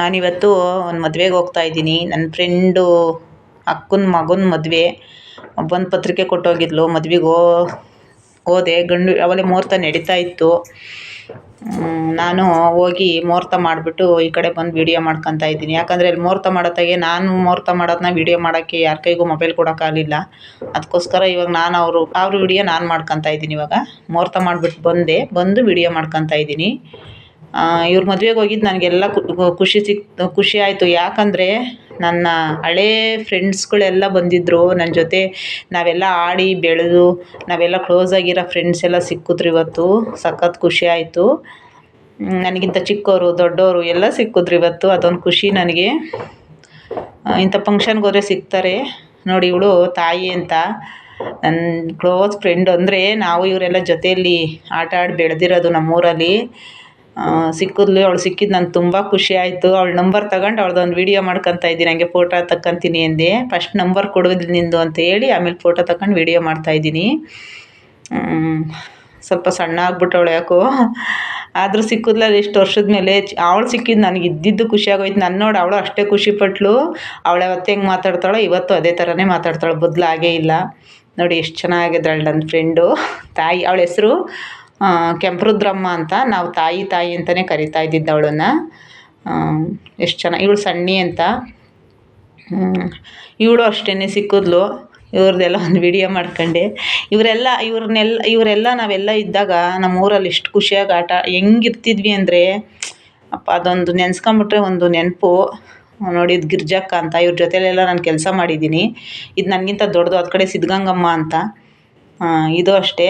ನಾನಿವತ್ತು ಒಂದು ಮದ್ವೆಗೆ ಹೋಗ್ತಾ ಇದ್ದೀನಿ. ನನ್ನ ಫ್ರೆಂಡು ಅಕ್ಕನ ಮಗನ ಮದುವೆ. ಬಂದು ಪತ್ರಿಕೆ ಕೊಟ್ಟೋಗಿದ್ಲು, ಮದ್ವೆಗೆ ಹೋದೆ. ಗಂಡು ಆವಾಗಲೇ ಮುಹೂರ್ತ ನಡೀತಾ ಇತ್ತು. ನಾನು ಹೋಗಿ ಮುಹೂರ್ತ ಮಾಡಿಬಿಟ್ಟು ಈ ಕಡೆ ಬಂದು ವಿಡಿಯೋ ಮಾಡ್ಕೊತಾ ಇದ್ದೀನಿ. ಯಾಕಂದರೆ ಅಲ್ಲಿ ಮುಹೂರ್ತ ಮಾಡೋತ್ತಾಗೆ, ನಾನು ಮುಹೂರ್ತ ಮಾಡೋದನ್ನ ವಿಡಿಯೋ ಮಾಡೋಕ್ಕೆ ಯಾರ ಕೈಗೂ ಮೊಬೈಲ್ ಕೊಡೋಕ್ಕಾಗಲಿಲ್ಲ ಅದಕ್ಕೋಸ್ಕರ ಇವಾಗ ನಾನು ಅವರು, ಅವ್ರ ವಿಡಿಯೋ ನಾನು ಮಾಡ್ಕೊತಾ ಇದ್ದೀನಿ ಇವಾಗ. ಮುಹೂರ್ತ ಮಾಡಿಬಿಟ್ಟು ಬಂದೆ. ಬಂದು ವಿಡಿಯೋ ಮಾಡ್ಕೊತಾ ಇದ್ದೀನಿ. ಇವ್ರ ಮದ್ವೆಗೆ ಹೋಗಿದ್ದು ನನಗೆಲ್ಲ ಖುಷಿ ಸಿಕ್ತು ಖುಷಿ ಆಯಿತು. ಯಾಕಂದರೆ ನನ್ನ ಹಳೇ ಫ್ರೆಂಡ್ಸ್ಗಳೆಲ್ಲ ಬಂದಿದ್ದರು ನನ್ನ ಜೊತೆ ನಾವೆಲ್ಲ ಆಡಿ ಬೆಳೆದು, ನಾವೆಲ್ಲ ಕ್ಲೋಸ್ ಆಗಿರೋ ಫ್ರೆಂಡ್ಸ್ ಎಲ್ಲ ಸಿಕ್ಕಿದ್ರು ಇವತ್ತು. ಸಖತ್ ಖುಷಿ ಆಯಿತು. ನನಗಿಂತ ಚಿಕ್ಕವರು ದೊಡ್ಡವರು ಎಲ್ಲ ಸಿಕ್ಕಿದ್ರು ಇವತ್ತು. ಅದೊಂದು ಖುಷಿ ನನಗೆ. ಇಂಥ ಫಂಕ್ಷನ್ಗೆ ಹೋದರೆ ಸಿಗ್ತಾರೆ. ನೋಡಿ ಇವಳು ತಾಯಿ ಅಂತ. ನನ್ನ ಕ್ಲೋಸ್ ಫ್ರೆಂಡ್ ಅಂದರೆ ನಾವು ಇವರೆಲ್ಲ ಜೊತೆಯಲ್ಲಿ ಆಟ ಆಡಿ ಬೆಳೆದಿರೋದು ನಮ್ಮೂರಲ್ಲಿ. ಸಿಕ್ಕಿದ್ಲು, ಅವಳು ಸಿಕ್ಕಿದ್ದು ನಂಗೆ ತುಂಬ ಖುಷಿ ಆಯಿತು. ಅವಳ ನಂಬರ್ ತಗೊಂಡು ಒಂದು ವೀಡಿಯೋ ಮಾಡ್ಕೊತಾ ಇದ್ದೀನಿ. ಹಂಗೆ ಫೋಟೋ ತಕ್ಕಂತೀನಿ ಅಂದೆ. ಫಸ್ಟ್ ನಂಬರ್ ಕೊಡೋದು ನಿಂದು ಅಂತ ಹೇಳಿ, ಆಮೇಲೆ ಫೋಟೋ ತಗೊಂಡು ವೀಡಿಯೋ ಮಾಡ್ತಾಯಿದ್ದೀನಿ ಸ್ವಲ್ಪ ಸಣ್ಣ ಆಗ್ಬಿಟ್ಟವಳು ಯಾಕೋ. ಆದರೂ ಸಿಕ್ಕಿದ್ಲಲ್ಲ ಇಷ್ಟು ವರ್ಷದ ಮೇಲೆ. ಅವಳು ಸಿಕ್ಕಿದ್ದು ನನಗೆ ಇದ್ದಿದ್ದು ಖುಷಿ ಆಗೋಯ್ತು. ನನ್ನ ನೋಡಿ ಅವಳು ಅಷ್ಟೇ ಖುಷಿಪಟ್ಳು ಅವಳು ಅವತ್ತು ಹೆಂಗೆ ಮಾತಾಡ್ತಾಳೋ, ಇವತ್ತು ಅದೇ ಥರನೇ ಮಾತಾಡ್ತಾಳೆ. ಬದಲಾಗೇ ಇಲ್ಲ. ನೋಡಿ, ಎಷ್ಟು ಚೆನ್ನಾಗಿದ್ದಾಳೆ ನನ್ನ ಫ್ರೆಂಡು ತಾಯಿ, ಅವಳ ಹೆಸ್ರು ಕೆಂಪರುದ್ರಮ್ಮ ಅಂತ ನಾವು ತಾಯಿ ತಾಯಿ ಅಂತಲೇ ಕರಿತಾ ಇದ್ದಿದ್ದು ಅವಳನ್ನ. ಎಷ್ಟು ಚೆನ್ನಾಗಿ, ಇವಳು ಸಣ್ಣಿ ಅಂತ. ಇವಳು ಅಷ್ಟೇ ಸಿಕ್ಕಿದ್ಲು. ಇವ್ರದ್ದೆಲ್ಲ ಒಂದು ವಿಡಿಯೋ ಮಾಡ್ಕೊಂಡೆ. ಇವರೆಲ್ಲ ಇವ್ರನ್ನೆಲ್ಲ ಇವರೆಲ್ಲ ನಾವೆಲ್ಲ ಇದ್ದಾಗ ನಮ್ಮ ಊರಲ್ಲಿ ಎಷ್ಟು ಖುಷಿಯಾಗಿ ಆಟ, ಹೆಂಗಿರ್ತಿದ್ವಿ ಅಂದರೆ, ಅಪ್ಪ ಅದೊಂದು ನೆನ್ಸ್ಕೊಂಬಿಟ್ರೆ ಒಂದು ನೆನಪು. ನೋಡಿ ಗಿರ್ಜಕ್ಕ ಅಂತ, ಇವ್ರ ಜೊತೆಲೆಲ್ಲ ನಾನು ಕೆಲಸ ಮಾಡಿದ್ದೀನಿ. ಇದು ನನಗಿಂತ ದೊಡ್ಡದು, ಅದು ಕಡೆ ಸಿದ್ಧಗಂಗಮ್ಮ ಅಂತ. ಇದು ಅಷ್ಟೇ.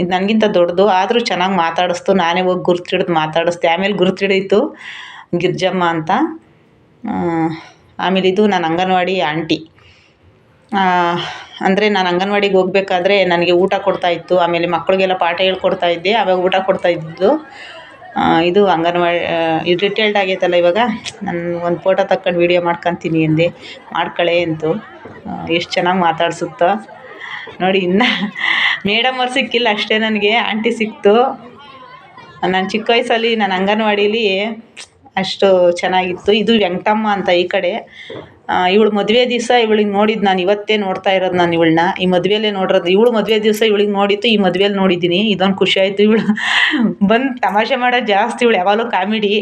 ಇದು ನನಗಿಂತ ದೊಡ್ಡದು. ಆದರೂ ಚೆನ್ನಾಗಿ ಮಾತಾಡಿಸ್ತು. ನಾನೇ ಹೋಗಿ ಗುರ್ತು ಮಾತಾಡಿಸ್ದೆ. ಆಮೇಲೆ ಗುರ್ತು ಹಿಡೀತು ಗಿರ್ಜಮ್ಮ ಅಂತ. ಆಮೇಲೆ ಇದು ನನ್ನ ಅಂಗನವಾಡಿ ಆಂಟಿ. ಅಂದರೆ ನಾನು ಅಂಗನವಾಡಿಗೆ ಹೋಗ್ಬೇಕಾದ್ರೆ ನನಗೆ ಊಟ ಕೊಡ್ತಾ ಇತ್ತು. ಆಮೇಲೆ ಮಕ್ಕಳಿಗೆಲ್ಲ ಪಾಠ ಹೇಳ್ಕೊಡ್ತಾ ಇದ್ದೆ. ಆವಾಗ ಊಟ ಕೊಡ್ತಾ ಇದ್ದಿದ್ದು. ಇದು ಅಂಗನವಾಡಿ ಇದು ರಿಟೈರ್ಡ್ ಆಗೈತಲ್ಲ ಇವಾಗ? ನಾನು ಒಂದು ಫೋಟೋ ತಕ್ಕೊಂಡು ವೀಡಿಯೋ ಮಾಡ್ಕೊತೀನಿ ಅಂದೆ ಮಾಡ್ಕಳೆ ಅಂತು. ಎಷ್ಟು ಚೆನ್ನಾಗಿ ಮಾತಾಡ್ಸುತ್ತೋ. ನೋಡಿ, ಇನ್ನು ಮೇಡಮ್ ಅವ್ರು ಸಿಕ್ಕಿಲ್ಲ, ಅಷ್ಟೇ ನನಗೆ, ಆಂಟಿ ಸಿಕ್ತು. ನಾನು ಚಿಕ್ಕ ವಯಸ್ಸಲ್ಲಿ ನಾನು ಅಂಗನವಾಡೀಲಿ ಅಷ್ಟು ಚೆನ್ನಾಗಿತ್ತು. ಇದು ವೆಂಕಟಮ್ಮ ಅಂತ ಈ ಕಡೆ. ಇವಳು ಮದುವೆ ದಿವಸ ಇವಳಿಗೆ ನೋಡಿದ್ದು ನಾನು, ಇವತ್ತೇ ನೋಡ್ತಾ ಇರೋದು ನಾನು ಇವಳನ್ನ ಈ ಮದುವೆಯಲ್ಲೇ ನೋಡಿರೋದು, ಇವಳು ಮದುವೆ ದಿವಸ ಇವಳಿಗೆ ನೋಡಿತ್ತು, ಈ ಮದುವೆಯಲ್ಲಿ ನೋಡಿದ್ದೀನಿ. ಇದೊಂದು ಖುಷಿ ಆಯಿತು. ಇವಳು ಬಂದು ತಮಾಷೆ ಮಾಡೋದು ಜಾಸ್ತಿ, ಇವಳು ಯಾವಾಗಲೂ ಕಾಮಿಡಿ.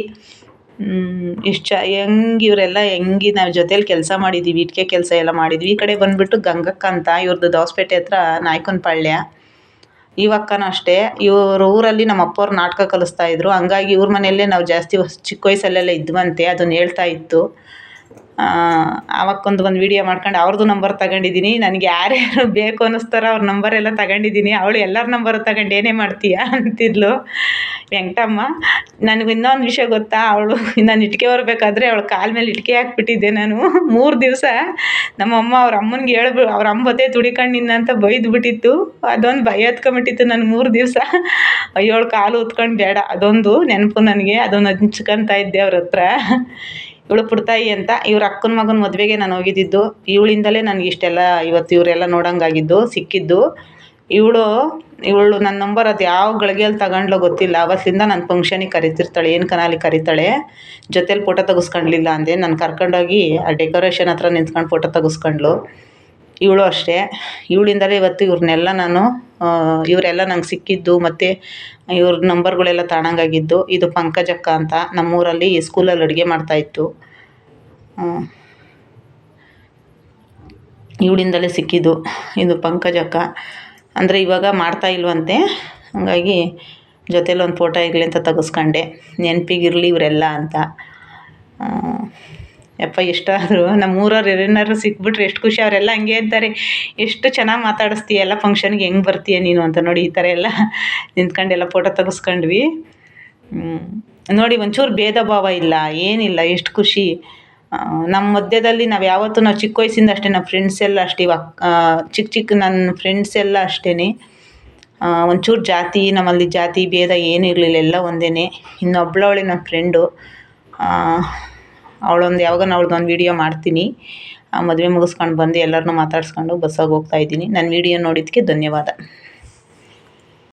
ಇಷ್ಟು ಚ, ಹೆಂಗ್ ಇವರೆಲ್ಲ ಹೆಂಗೆ ನಾವು ಜೊತೇಲಿ ಕೆಲಸ ಮಾಡಿದ್ದೀವಿ ಇಟ್ಟಿಗೆ ಕೆಲಸ ಎಲ್ಲ ಮಾಡಿದ್ವಿ. ಈ ಕಡೆ ಬಂದುಬಿಟ್ಟು ಗಂಗಕ್ಕ ಅಂತ ಇವ್ರದ್ದು ದೋಸಪೇಟೆ ಹತ್ರ ನಾಯಕನಪಾಳ್ಯ ಈ ಅಕ್ಕನೂ ಅಷ್ಟೇ. ಇವ್ರ ಊರಲ್ಲಿ ನಮ್ಮ ಅಪ್ಪವ್ರು ನಾಟಕ ಕಲಿಸ್ತಾಯಿದ್ರು ಹಂಗಾಗಿ ಇವ್ರ ಮನೆಯಲ್ಲೇ ನಾವು ಜಾಸ್ತಿ ಚಿಕ್ಕ ವಯಸ್ಸಲ್ಲೆಲ್ಲ ಇದ್ವಂತೆ ಅದನ್ನು ಹೇಳ್ತಾ ಇತ್ತು ಆವಕ್ಕೊಂದು ಒಂದು ವೀಡಿಯೋ ಮಾಡ್ಕೊಂಡು ಅವ್ರದ್ದು ನಂಬರ್ ತಗೊಂಡಿದ್ದೀನಿ. ನನಗೆ ಯಾರ್ಯಾರು ಬೇಕು ಅನ್ನಿಸ್ತಾರೋ ಅವ್ರ ನಂಬರೆಲ್ಲ ತಗೊಂಡಿದ್ದೀನಿ. ಅವಳು ಎಲ್ಲರ ನಂಬರ್ ತಗೊಂಡು ಏನೇ ಮಾಡ್ತೀಯ ಅಂತಿದ್ಲು ವೆಂಕಟಮ್ಮ. ನನಗೆ ಇನ್ನೊಂದು ವಿಷಯ ಗೊತ್ತಾ? ಅವಳು ನಾನು ಇಟ್ಕೆ ಬರಬೇಕಾದ್ರೆ ಅವಳು ಕಾಲ ಮೇಲೆ ಇಟ್ಕೆ ಹಾಕ್ಬಿಟ್ಟಿದ್ದೆ ನಾನು. ಮೂರು ದಿವಸ ನಮ್ಮಮ್ಮ ಅವ್ರ ಅಮ್ಮನಿಗೆ ಹೇಳ್ಬಿ, ಅವ್ರ ಅಮ್ಮ ಬತ್ತೆ ತುಡಿಕೊಂಡು ಅಂತ ಬೈದ್ಬಿಟ್ಟಿತ್ತು ಅದೊಂದು ಭಯ ಹತ್ಕೊಂಬಿಟ್ಟಿತ್ತು ನನಗೆ ಮೂರು ದಿವಸ. ಅಯ್ಯೋಳು ಕಾಲು ಉತ್ಕೊಂಡು ಬೇಡ. ಅದೊಂದು ನೆನಪು ನನಗೆ. ಅದೊಂದು ಹಂಚ್ಕೊತಾ ಇದ್ದೆ ಅವ್ರ ಹತ್ರ. ಇವಳು ಪುಡ್ತಾಯಿ ಅಂತ ಇವ್ರ ಅಕ್ಕನ ಮಗನ ಮದುವೆಗೆ ನಾನು ಹೋಗಿದ್ದಿದ್ದು. ಇವಳಿಂದಲೇ ನನಗೆ ಇಷ್ಟೆಲ್ಲ ಇವತ್ತು ಇವರೆಲ್ಲ ನೋಡೋಂಗಾಗಿದ್ದು, ಸಿಕ್ಕಿದ್ದು. ಇವಳು ಇವಳು ನನ್ನ ನಂಬರ್ ಅದು ಯಾವ ಗಳಿಗೆಯಲ್ಲಿ ತಗೊಂಡ್ಲೋ ಗೊತ್ತಿಲ್ಲ. ಅವತ್ತಿಂದ ನನ್ನ ಫಂಕ್ಷನಿಗೆ ಕರಿತಿರ್ತಾಳೆ, ಏನು ಕನಾಲಿ ಕರಿತಾಳೆ. ಜೊತೇಲಿ ಫೋಟೋ ತೆಗೆಸ್ಕೊಂಡ್ಲಿಲ್ಲ ಅಂದೆ. ನಾನು ಕರ್ಕೊಂಡೋಗಿ ಆ ಡೆಕೋರೇಷನ್ ಹತ್ರ ನಿಂತ್ಕೊಂಡು ಫೋಟೋ ತೆಗೆಸ್ಕೊಂಡ್ಳು. ಇವಳು ಅಷ್ಟೇ. ಇವಳಿಂದಲೇ ಇವತ್ತು ಇವ್ರನ್ನೆಲ್ಲ ನಾನು ಇವರೆಲ್ಲ ನಂಗೆ ಸಿಕ್ಕಿದ್ದು ಮತ್ತು ಇವ್ರ ನಂಬರ್ಗಳೆಲ್ಲ ತಗೊಂಡಾಗಿದ್ದು ಇದು ಪಂಕಜಕ್ಕ ಅಂತ ನಮ್ಮೂರಲ್ಲಿ ಸ್ಕೂಲಲ್ಲಿ ಅಡುಗೆ ಮಾಡ್ತಾಯಿತ್ತು ಇವಳಿಂದಲೇ ಸಿಕ್ಕಿದ್ದು ಇದು ಪಂಕಜಕ್ಕ. ಅಂದರೆ ಇವಾಗ ಮಾಡ್ತಾ ಇಲ್ವಂತೆ. ಹಾಗಾಗಿ ಜೊತೇಲಿ ಒಂದು ಫೋಟೋ ಇರಲಿ ಅಂತ ತೆಗೆಸ್ಕೊಂಡೆ. ನೆನಪಿಗಿರ್ಲಿ ಇವರೆಲ್ಲ ಅಂತ. ಯಪ್ಪ, ಎಷ್ಟಾದರೂ ನಮ್ಮ ಊರವ್ರು ಏನಾದ್ರು ಸಿಕ್ಬಿಟ್ರೆ ಎಷ್ಟು ಖುಷಿ, ಅವರೆಲ್ಲ ಹಂಗೆ ಅಂತಾರೆ ಎಷ್ಟು ಚೆನ್ನಾಗಿ ಮಾತಾಡಿಸ್ತೀಯ, ಎಲ್ಲ ಫಂಕ್ಷನ್ಗೆ ಹೆಂಗೆ ಬರ್ತೀಯ ನೀನು ಅಂತ ನೋಡಿ ಈ ಥರ ಎಲ್ಲ ನಿಂತ್ಕೊಂಡೆಲ್ಲ ಫೋಟೋ ತೆಗೆಸ್ಕೊಂಡ್ವಿ. ನೋಡಿ ಒಂಚೂರು ಭೇದ ಭಾವ ಇಲ್ಲ, ಏನಿಲ್ಲ, ಎಷ್ಟು ಖುಷಿ. ನಮ್ಮ ಮಧ್ಯದಲ್ಲಿ ನಾವು ಯಾವತ್ತೂ ನಾವು ಚಿಕ್ಕ ವಯಸ್ಸಿಂದ ಅಷ್ಟೇ ನಮ್ಮ ಫ್ರೆಂಡ್ಸ್ ಎಲ್ಲ ಅಷ್ಟೇ, ಇವಾಗ ಚಿಕ್ಕ ಚಿಕ್ಕ ನನ್ನ ಫ್ರೆಂಡ್ಸ್ ಎಲ್ಲ ಅಷ್ಟೇ ಒಂಚೂರು ಜಾತಿ, ನಮ್ಮಲ್ಲಿ ಜಾತಿ, ಭೇದ ಏನೂ ಇರಲಿಲ್ಲ, ಎಲ್ಲ ಒಂದೇ ಇನ್ನೊಬ್ಳವಳೆ ನಮ್ಮ ಫ್ರೆಂಡು ಅವಳೊಂದು ಯಾವಾಗಾನ ಒಂದು ವೀಡಿಯೋ ಮಾಡ್ತೀನಿ. ಮದುವೆ ಮುಗಿಸ್ಕೊಂಡು ಬಂದು ಎಲ್ಲರನ್ನೂ ಮಾತಾಡ್ಸ್ಕೊಂಡು ಬಸ್ಸಾಗಿ ಹೋಗ್ತಾಯಿದ್ದೀನಿ ನನ್ನ ವಿಡಿಯೋ ನೋಡಿದ್ದಕ್ಕೆ ಧನ್ಯವಾದ.